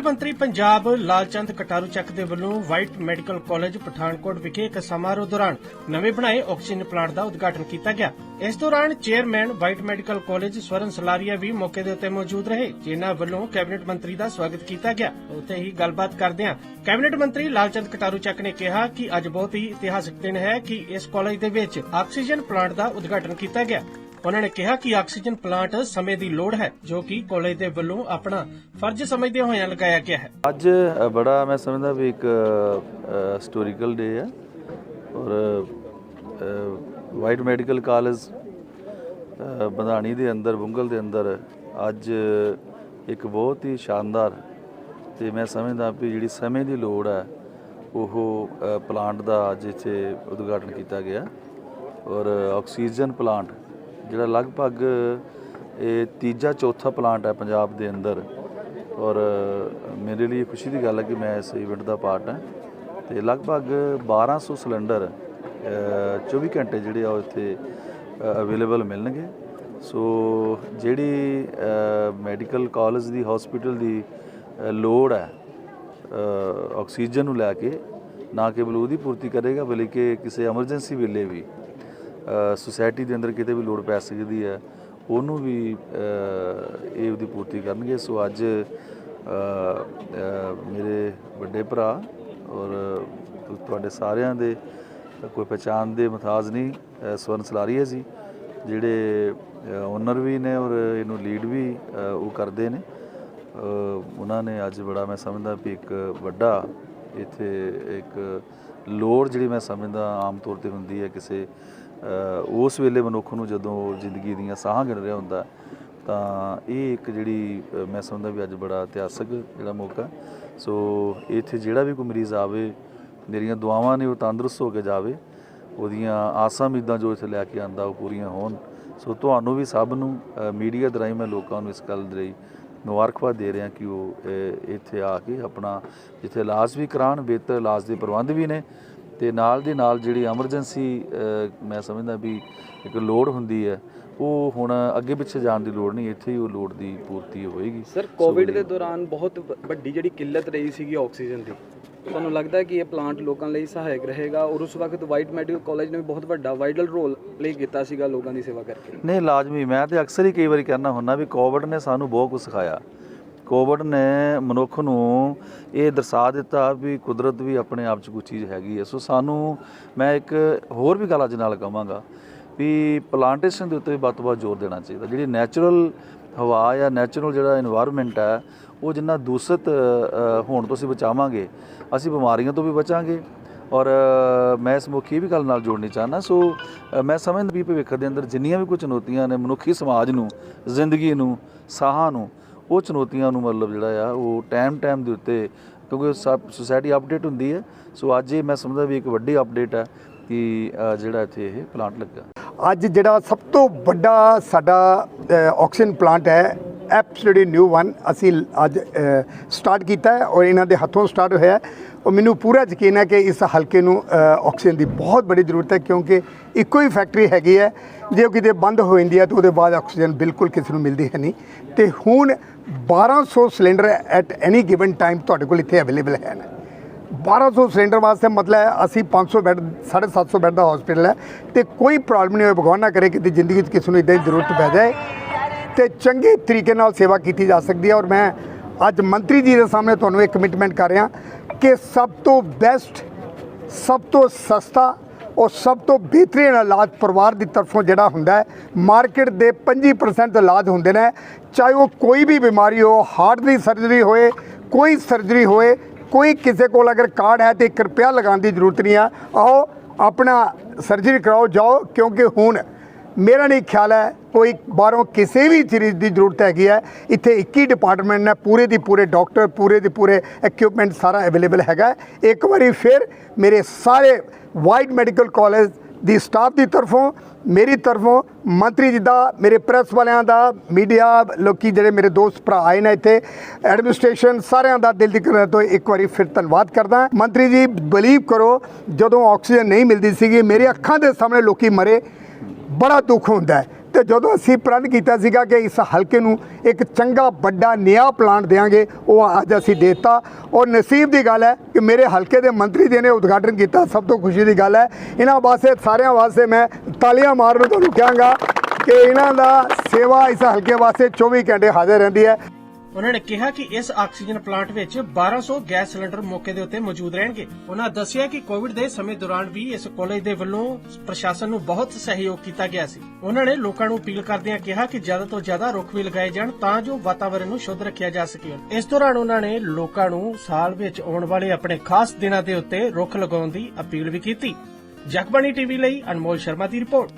ਮੰਤਰੀ ਪੰਜਾਬ ਲਾਲਚੰਦ ਕਟਾਰੂ ਚੱਕ ਦੇ ਵੱਲੋਂ ਵਾਈਟ ਮੈਡੀਕਲ ਕਾਲਜ ਪਠਾਨਕੋਟ ਵਿਖੇ ਇੱਕ ਸਮਾਰੋਹ ਦੌਰਾਨ ਨਵੇਂ ਬਣਾਏ ਆਕਸੀਜਨ ਪਲਾਂਟ ਦਾ ਉਦਘਾਟਨ ਕੀਤਾ ਗਿਆ। ਇਸ ਦੌਰਾਨ chairman White Medical College Swaran Salaria ਵੀ ਮੌਕੇ ਦੇ ਉੱਤੇ ਮੌਜੂਦ ਰਹੇ, ਜਿਨ੍ਹਾਂ ਵੱਲੋਂ ਕੈਬਨਿਟ ਮੰਤਰੀ ਦਾ ਸਵਾਗਤ ਕੀਤਾ ਗਿਆ। ਉੱਥੇ ਹੀ ਗੱਲਬਾਤ ਕਰਦਿਆਂ ਕੈਬਨਿਟ ਮੰਤਰੀ ਲਾਲਚੰਦ ਕਟਾਰੂ ਚੱਕ ਨੇ ਕਿਹਾ ਕਿ ਅੱਜ ਬਹੁਤ ਹੀ ਇਤਿਹਾਸਕ ਦਿਨ ਹੈ ਕਿ ਇਸ ਕਾਲਜ ਦੇ ਵਿੱਚ ਆਕਸੀਜਨ ਪਲਾਂਟ ਦਾ ਉਦਘਾਟਨ ਕੀਤਾ ਗਿਆ। ਉਹਨਾਂ ਨੇ ਕਿਹਾ ਕਿ ਆਕਸੀਜਨ ਪਲਾਂਟ ਸਮੇਂ ਦੀ ਲੋੜ ਹੈ, ਜੋ ਕਿ ਕਾਲਜ ਦੇ ਵੱਲੋਂ ਆਪਣਾ ਫਰਜ਼ ਸਮਝਦੇ ਹੋਇਆਂ ਲਗਾਇਆ ਗਿਆ ਹੈ। ਅੱਜ ਬੜਾ ਮੈਂ ਸਮਝਦਾ ਵੀ ਇੱਕ ਹਿਸਟੋਰੀਕਲ ਡੇ ਹੈ ਔਰ ਵਾਈਟ ਮੈਡੀਕਲ ਕਾਲਜ ਬੰਧਾਣੀ ਦੇ ਅੰਦਰ, ਬੁੰਗਲ ਦੇ ਅੰਦਰ ਅੱਜ ਇੱਕ ਬਹੁਤ ਹੀ ਸ਼ਾਨਦਾਰ ਤੇ ਮੈਂ ਸਮਝਦਾ ਵੀ ਜਿਹੜੀ ਸਮੇਂ ਦੀ ਲੋੜ ਹੈ, ਉਹ ਪਲਾਂਟ ਦਾ ਅੱਜ ਇੱਥੇ ਉਦਘਾਟਨ ਕੀਤਾ ਗਿਆ ਔਰ ਆਕਸੀਜਨ ਪਲਾਂਟ ਜਿਹੜਾ ਲਗਭਗ ਇਹ ਤੀਜਾ ਚੌਥਾ ਪਲਾਂਟ ਹੈ ਪੰਜਾਬ ਦੇ ਅੰਦਰ। ਔਰ ਮੇਰੇ ਲਈ ਖੁਸ਼ੀ ਦੀ ਗੱਲ ਹੈ ਕਿ ਮੈਂ ਇਸ ਇਵੈਂਟ ਦਾ ਪਾਰਟ ਹਾਂ। ਤੇ ਲਗਭਗ 1200 ਸਿਲੰਡਰ ਅ, 24 ਘੰਟੇ ਜਿਹੜੇ ਆ ਉਹ ਇੱਥੇ ਅਵੇਲੇਬਲ ਮਿਲਣਗੇ। ਸੋ ਜਿਹੜੀ ਮੈਡੀਕਲ ਕਾਲਜ ਦੀ ਹਸਪੀਟਲ ਦੀ ਲੋੜ ਹੈ ਆਕਸੀਜਨ ਨੂੰ ਲੈ ਕੇ ਨਾ ਕੇਵਲ ਉਹਦੀ ਪੂਰਤੀ ਕਰੇਗਾ ਬਲਕਿ ਕਿਸੇ ਐਮਰਜੈਂਸੀ ਵੇਲੇ ਵੀ ਸੁਸਾਇਟੀ ਦੇ ਅੰਦਰ ਕਿਤੇ ਵੀ ਲੋੜ ਪੈ ਸਕਦੀ ਹੈ ਉਹਨੂੰ ਵੀ ਇਹ ਉਹਦੀ ਪੂਰਤੀ ਕਰਨਗੇ। ਸੋ ਅੱਜ ਮੇਰੇ ਵੱਡੇ ਭਰਾ ਔਰ ਤੁਹਾਡੇ ਸਾਰਿਆਂ ਦੇ ਕੋਈ ਪਛਾਣ ਦੇ ਮਥਾਜ ਨਹੀਂ ਅ, ਸਵਰਨ ਸਲਾਰੀਆ ਜੀ ਜਿਹੜੇ ਓਨਰ ਵੀ ਨੇ ਔਰ ਇਹਨੂੰ ਲੀਡ ਵੀ ਉਹ ਕਰਦੇ ਨੇ। ਉਹਨਾਂ ਨੇ ਅੱਜ ਬੜਾ ਮੈਂ ਸਮਝਦਾ ਵੀ ਇੱਕ ਵੱਡਾ ਇੱਥੇ ਇੱਕ ਲੋੜ ਜਿਹੜੀ ਮੈਂ ਸਮਝਦਾ ਆਮ ਤੌਰ ਤੇ ਹੁੰਦੀ ਹੈ ਕਿਸੇ ਉਸ ਵੇਲੇ ਮਨੁੱਖ ਨੂੰ ਜਦੋਂ ਜ਼ਿੰਦਗੀ ਦੀਆਂ ਸਾਹਾਂ ਗਿਣ ਰਿਹਾ ਹੁੰਦਾ, ਤਾਂ ਇਹ ਇੱਕ ਜਿਹੜੀ ਮੈਂ ਸਮਝਦਾ ਵੀ ਅੱਜ ਬੜਾ ਇਤਿਹਾਸਕ ਜਿਹੜਾ ਮੌਕਾ ਸੋ ਇੱਥੇ ਜਿਹੜਾ ਵੀ ਕੋਈ ਮਰੀਜ਼ ਆਵੇ, ਮੇਰੀਆਂ ਦੁਆਵਾਂ ਨੇ ਉਹ ਤੰਦਰੁਸਤ ਹੋ ਕੇ ਜਾਵੇ, ਉਹਦੀਆਂ ਆਸਾਂ ਉਮੀਦਾਂ ਜੋ ਇੱਥੇ ਲੈ ਕੇ ਆਂਦਾ, ਉਹ ਪੂਰੀਆਂ ਹੋਣ। ਸੋ ਤੁਹਾਨੂੰ ਵੀ ਸਭ ਨੂੰ ਮੀਡੀਆ ਦਰਾਈ ਮੈਂ ਲੋਕਾਂ ਨੂੰ ਇਸ ਗੱਲ ਦੇ ਲਈ ਮੁਬਾਰਕਬਾਦ ਦੇ ਰਿਹਾ ਕਿ ਉਹ ਇੱਥੇ ਆ ਕੇ ਆਪਣਾ ਜਿੱਥੇ ਇਲਾਜ ਵੀ ਕਰਾਉਣ, ਬਿਹਤਰ ਇਲਾਜ ਦੇ ਪ੍ਰਬੰਧ ਵੀ ਨੇ ਤੇ ਨਾਲ ਦੀ ਨਾਲ ਜਿਹੜੀ ਐਮਰਜੈਂਸੀ ਮੈਂ ਸਮਝਦਾ ਵੀ ਇੱਕ ਲੋੜ ਹੁੰਦੀ ਹੈ ਉਹ ਹੁਣ ਅੱਗੇ ਪਿੱਛੇ ਜਾਣ ਦੀ ਲੋੜ ਨਹੀਂ ਇੱਥੇ ਹੀ ਉਹ ਲੋੜ ਦੀ ਪੂਰਤੀ ਹੋਏਗੀ। ਸਰ ਕੋਵਿਡ ਦੇ ਦੌਰਾਨ ਬਹੁਤ ਵੱਡੀ ਜਿਹੜੀ ਕਿੱਲਤ ਰਹੀ ਸੀਗੀ ਆਕਸੀਜਨ ਦੀ। ਤੁਹਾਨੂੰ ਲੱਗਦਾ ਕਿ ਇਹ ਪਲਾਂਟ ਲੋਕਾਂ ਲਈ ਸਹਾਇਕ ਰਹੇਗਾ ਔਰ ਉਸ ਵਕਤ ਵਾਈਟ ਮੈਡੀਕਲ ਕਾਲਜ ਨੇ ਵੀ ਬਹੁਤ ਵੱਡਾ ਵਾਈਟਲ ਰੋਲ ਪਲੇ ਕੀਤਾ ਸੀਗਾ ਲੋਕਾਂ ਦੀ ਸੇਵਾ ਕਰਕੇ। ਨਹੀਂ ਲਾਜ਼ਮੀ ਮੈਂ ਤੇ ਅਕਸਰ ਹੀ ਕਈ ਵਾਰੀ ਕਹਿਣਾ ਹੁੰਦਾ ਵੀ ਕੋਵਿਡ ਨੇ ਸਾਨੂੰ ਬਹੁਤ ਕੁਝ ਸਿਖਾਇਆ। ਕੋਵਿਡ ਨੇ ਮਨੁੱਖ ਨੂੰ ਇਹ ਦਰਸਾ ਦਿੱਤਾ ਵੀ ਕੁਦਰਤ ਵੀ ਆਪਣੇ ਆਪ 'ਚ ਕੋਈ ਚੀਜ਼ ਹੈਗੀ ਹੈ। ਸੋ ਸਾਨੂੰ ਮੈਂ ਇੱਕ ਹੋਰ ਵੀ ਗੱਲ ਅੱਜ ਨਾਲ ਕਹਾਂਗਾ ਵੀ ਪਲਾਂਟੇਸ਼ਨ ਦੇ ਉੱਤੇ ਵੀ ਵੱਧ ਤੋਂ ਵੱਧ ਜ਼ੋਰ ਦੇਣਾ ਚਾਹੀਦਾ। ਜਿਹੜੀ ਨੈਚੁਰਲ ਹਵਾ ਜਾਂ ਨੈਚੁਰਲ ਜਿਹੜਾ এনवायरमेंट ਹੈ, ਉਹ ਜਿੰਨਾ ਦੂਸ਼ਿਤ ਹੋਣ ਤੋਂ ਅਸੀਂ ਬਚਾਵਾਂਗੇ, ਅਸੀਂ ਬਿਮਾਰੀਆਂ ਤੋਂ ਵੀ ਬਚਾਂਗੇ। ਔਰ ਮੈਂ ਇਸ ਮੁਖੀ ਵੀ ਗੱਲ ਨਾਲ ਜੋੜਨੀ ਚਾਹਨਾ ਸੋ ਮੈਂ ਸਮਝਦਾ ਵੀ ਭਵਿੱਖ ਦੇ ਅੰਦਰ ਜਿੰਨੀਆਂ ਵੀ ਕੋਈ ਚੁਣੌਤੀਆਂ ਨੇ ਮਨੁੱਖੀ ਸਮਾਜ ਨੂੰ, ਜ਼ਿੰਦਗੀ ਨੂੰ, ਸਾਹਾਂ ਨੂੰ ਉਹ ਚੁਣੌਤੀਆਂ ਨੂੰ ਮਤਲਬ ਜਿਹੜਾ ਆ, ਉਹ ਟਾਈਮ ਟਾਈਮ ਦੇ ਉੱਤੇ ਕਿਉਂਕਿ ਸੁਸਾਇਟੀ ਅਪਡੇਟ ਹੁੰਦੀ ਹੈ। ਸੋ ਅੱਜ ਇਹ ਮੈਂ ਸਮਝਦਾ ਵੀ ਇੱਕ ਵੱਡੀ ਅਪਡੇਟ ਹੈ ਕਿ ਜਿਹੜਾ ਇੱਥੇ ਇਹ ਪਲਾਂਟ ਲੱਗਾ। ਅੱਜ ਜਿਹੜਾ ਸਭ ਤੋਂ ਵੱਡਾ ਸਾਡਾ ਆਕਸੀਜਨ ਪਲਾਂਟ ਹੈ ਐਬਸੋਲੂਟਲੀ ਨਿਊ ਵਨ ਅਸੀਂ ਅੱਜ ਸਟਾਰਟ ਕੀਤਾ ਹੈ ਔਰ ਇਹਨਾਂ ਦੇ ਹੱਥੋਂ ਸਟਾਰਟ ਹੋਇਆ ਹੈ। ਔਰ ਮੈਨੂੰ ਪੂਰਾ ਯਕੀਨ ਹੈ ਕਿ ਇਸ ਹਲਕੇ ਨੂੰ ਆਕਸੀਜਨ ਦੀ ਬਹੁਤ ਬੜੀ ਜ਼ਰੂਰਤ ਹੈ ਕਿਉਂਕਿ ਇੱਕੋ ਹੀ ਫੈਕਟਰੀ ਹੈਗੀ ਹੈ। ਜੇ ਉਹ ਕਿਤੇ ਬੰਦ ਹੋ ਜਾਂਦੀ ਹੈ ਤਾਂ ਉਹਦੇ ਬਾਅਦ ਆਕਸੀਜਨ ਬਿਲਕੁਲ ਕਿਸੇ ਨੂੰ ਮਿਲਦੀ ਹੈ ਨਹੀਂ। ਤੇ ਹੁਣ 1200 cylinder at any given time ਤੁਹਾਡੇ ਕੋਲ ਇੱਥੇ ਅਵੇਲੇਬਲ ਹੈ ਨਾ। 1200 ਸਿਲੰਡਰ ਵਾਸਤੇ ਮਤਲਬ ਹੈ, ਅਸੀਂ 500 ਬੈੱਡ 750 ਬੈੱਡ ਦਾ ਹਸਪੀਟਲ ਹੈ। ਤੇ ਕੋਈ ਪ੍ਰੋਬਲਮ ਨਹੀਂ ਹੋਏ, ਭਗਵਾਨ ਨਾ ਕਰੇ ਕਿ ਜ਼ਿੰਦਗੀ 'ਚ ਕਿਸੇ ਨੂੰ ਇਦਾਂ ਦੀ ਜ਼ਰੂਰਤ ਪੈ ਜਾਏ। ਤੇ ਚੰਗੇ ਤਰੀਕੇ ਨਾਲ ਸੇਵਾ ਕੀਤੀ ਜਾ ਸਕਦੀ ਹੈ ਔਰ ਮੈਂ ਅੱਜ ਮੰਤਰੀ ਜੀ ਦੇ ਸਾਹਮਣੇ ਤੁਹਾਨੂੰ ਇਹ ਕਮਿਟਮੈਂਟ ਕਰ ਰਿਹਾ ਕਿ ਸਭ ਤੋਂ ਬੈਸਟ ਸਭ ਤੋਂ ਸਸਤਾ ਉਹ ਸਭ ਤੋਂ ਬਿਹਤਰੀਨ ਇਲਾਜ ਪਰਿਵਾਰ ਦੀ ਤਰਫੋਂ ਜਿਹੜਾ ਹੁੰਦਾ ਹੈ, ਮਾਰਕੀਟ ਦੇ 25% ਇਲਾਜ ਹੁੰਦੇ ਨੇ। ਚਾਹੇ ਉਹ ਕੋਈ ਵੀ ਬਿਮਾਰੀ ਹੋ, ਹਾਰਟ ਦੀ ਸਰਜਰੀ ਹੋਏ, ਕੋਈ ਸਰਜਰੀ ਹੋਏ, ਕੋਈ ਕਿਸੇ ਕੋਲ ਅਗਰ ਕਾਰਡ ਹੈ ਤੇ 1 ਰੁਪਿਆ ਲਗਾਉਣ ਦੀ ਜ਼ਰੂਰਤ ਨਹੀਂ ਆ, ਆਓ ਆਪਣਾ ਸਰਜਰੀ ਕਰਾਓ, ਜਾਓ, ਕਿਉਂਕਿ ਹੁਣ ਮੇਰਾ ਨਹੀਂ ਖਿਆਲ ਹੈ ਕੋਈ ਬਾਹਰੋਂ ਕਿਸੇ ਵੀ ਚੀਜ਼ ਦੀ ਜ਼ਰੂਰਤ ਹੈਗੀ ਹੈ। ਇੱਥੇ ਇੱਕ ਹੀ ਡਿਪਾਰਟਮੈਂਟ ਨੇ, ਪੂਰੇ ਦੀ ਪੂਰੇ ਡਾਕਟਰ ਪੂਰੇ ਦੀ ਪੂਰੇ ਇਕਵਿਪਮੈਂਟ ਸਾਰਾ ਅਵੇਲੇਬਲ ਹੈਗਾ। ਇੱਕ ਵਾਰੀ ਫਿਰ ਮੇਰੇ ਸਾਰੇ ਵਾਈਟ ਮੈਡੀਕਲ ਕਾਲਜ ਦੀ ਸਟਾਫ ਦੀ ਤਰਫੋਂ, ਮੇਰੀ ਤਰਫੋਂ, ਮੰਤਰੀ ਜੀ ਦਾ, ਮੇਰੇ ਪ੍ਰੈਸ ਵਾਲਿਆਂ ਦਾ ਮੀਡੀਆ ਲੋਕੀ ਜਿਹੜੇ ਮੇਰੇ ਦੋਸਤ ਭਰਾ ਆਏ ਨੇ ਇੱਥੇ ਐਡਮਿਨਿਸਟ੍ਰੇਸ਼ਨ ਸਾਰਿਆਂ ਦਾ ਦਿਲ ਦੀ ਕਰਨ ਤੋਂ ਇੱਕ ਵਾਰੀ ਫਿਰ ਧੰਨਵਾਦ ਕਰਦਾ। ਮੰਤਰੀ ਜੀ ਬਲੀਵ ਕਰੋ, ਜਦੋਂ ਆਕਸੀਜਨ ਨਹੀਂ ਮਿਲਦੀ ਸੀਗੀ, ਮੇਰੇ ਅੱਖਾਂ ਦੇ ਸਾਹਮਣੇ ਲੋਕੀ ਮਰੇ। ਬੜਾ ਦੁੱਖ ਹੁੰਦਾ ਹੈ। ਤੇ ਜਦੋਂ ਅਸੀਂ ਪ੍ਰਣ ਕੀਤਾ ਸੀਗਾ ਕਿ ਇਸ ਹਲਕੇ ਨੂੰ ਇੱਕ ਚੰਗਾ ਵੱਡਾ ਨਿਆ ਪਲਾਂਟ ਦੇਵਾਂਗੇ ਉਹ ਅੱਜ ਅਸੀਂ ਦੇਤਾ। ਔਰ ਨਸੀਬ ਦੀ ਗੱਲ ਹੈ ਕਿ ਮੇਰੇ ਹਲਕੇ ਦੇ ਮੰਤਰੀ ਜੀ ਨੇ ਉਦਘਾਟਨ ਕੀਤਾ। ਸਭ ਤੋਂ ਖੁਸ਼ੀ ਦੀ ਗੱਲ ਹੈ। ਇਹਨਾਂ ਵਾਸਤੇ, ਸਾਰਿਆਂ ਵਾਸਤੇ ਮੈਂ ਤਾਲੀਆਂ ਮਾਰਨ ਨੂੰ ਤੁਹਾਨੂੰ ਕਹਾਂਗਾ ਕਿ ਇਹਨਾਂ ਦਾ ਸੇਵਾ ਇਸ ਹਲਕੇ ਵਾਸਤੇ 24 ਘੰਟੇ ਹਾਜ਼ਰ ਰਹਿੰਦੀ ਹੈ। ਉਹਨਾਂ ਨੇ ਕਿਹਾ ਕਿ ਇਸ ਆਕਸੀਜਨ ਪਲਾਂਟ ਵਿੱਚ 1200 ਗੈਸ ਸਿਲੰਡਰ ਮੌਕੇ ਦੇ ਉੱਤੇ ਮੌਜੂਦ ਰਹਿਣਗੇ। ਉਹਨਾਂ ਦੱਸਿਆ ਕਿ ਕੋਵਿਡ ਦੇ ਸਮੇਂ ਦੌਰਾਨ ਵੀ ਇਸ ਕਾਲਜ ਦੇ ਵੱਲੋਂ ਪ੍ਰਸ਼ਾਸਨ ਨੂੰ ਬਹੁਤ ਸਹਿਯੋਗ ਕੀਤਾ ਗਿਆ ਸੀ। ਉਹਨਾਂ ਨੇ ਲੋਕਾਂ ਨੂੰ ਅਪੀਲ ਕਰਦਿਆਂ ਕਿਹਾ ਕਿ ਜ਼ਿਆਦਾ ਤੋਂ ਜ਼ਿਆਦਾ ਰੁੱਖ ਵੀ ਲਗਾਏ ਜਾਣ ਤਾਂ ਜੋ ਵਾਤਾਵਰਣ ਨੂੰ ਸ਼ੁੱਧ ਰੱਖਿਆ ਜਾ ਸਕੇ। ਇਸ ਦੌਰਾਨ ਉਹਨਾਂ ਨੇ ਲੋਕਾਂ ਨੂੰ ਸਾਲ ਵਿੱਚ ਆਉਣ ਵਾਲੇ ਆਪਣੇ ਖਾਸ ਦਿਨਾਂ ਦੇ ਉੱਤੇ ਰੁੱਖ ਲਗਾਉਣ ਦੀ ਅਪੀਲ ਵੀ ਕੀਤੀ। ਜਗਬਾਣੀ ਟੀਵੀ ਲਈ ਅਨਮੋਲ ਸ਼ਰਮਾ ਦੀ ਰਿਪੋਰਟ।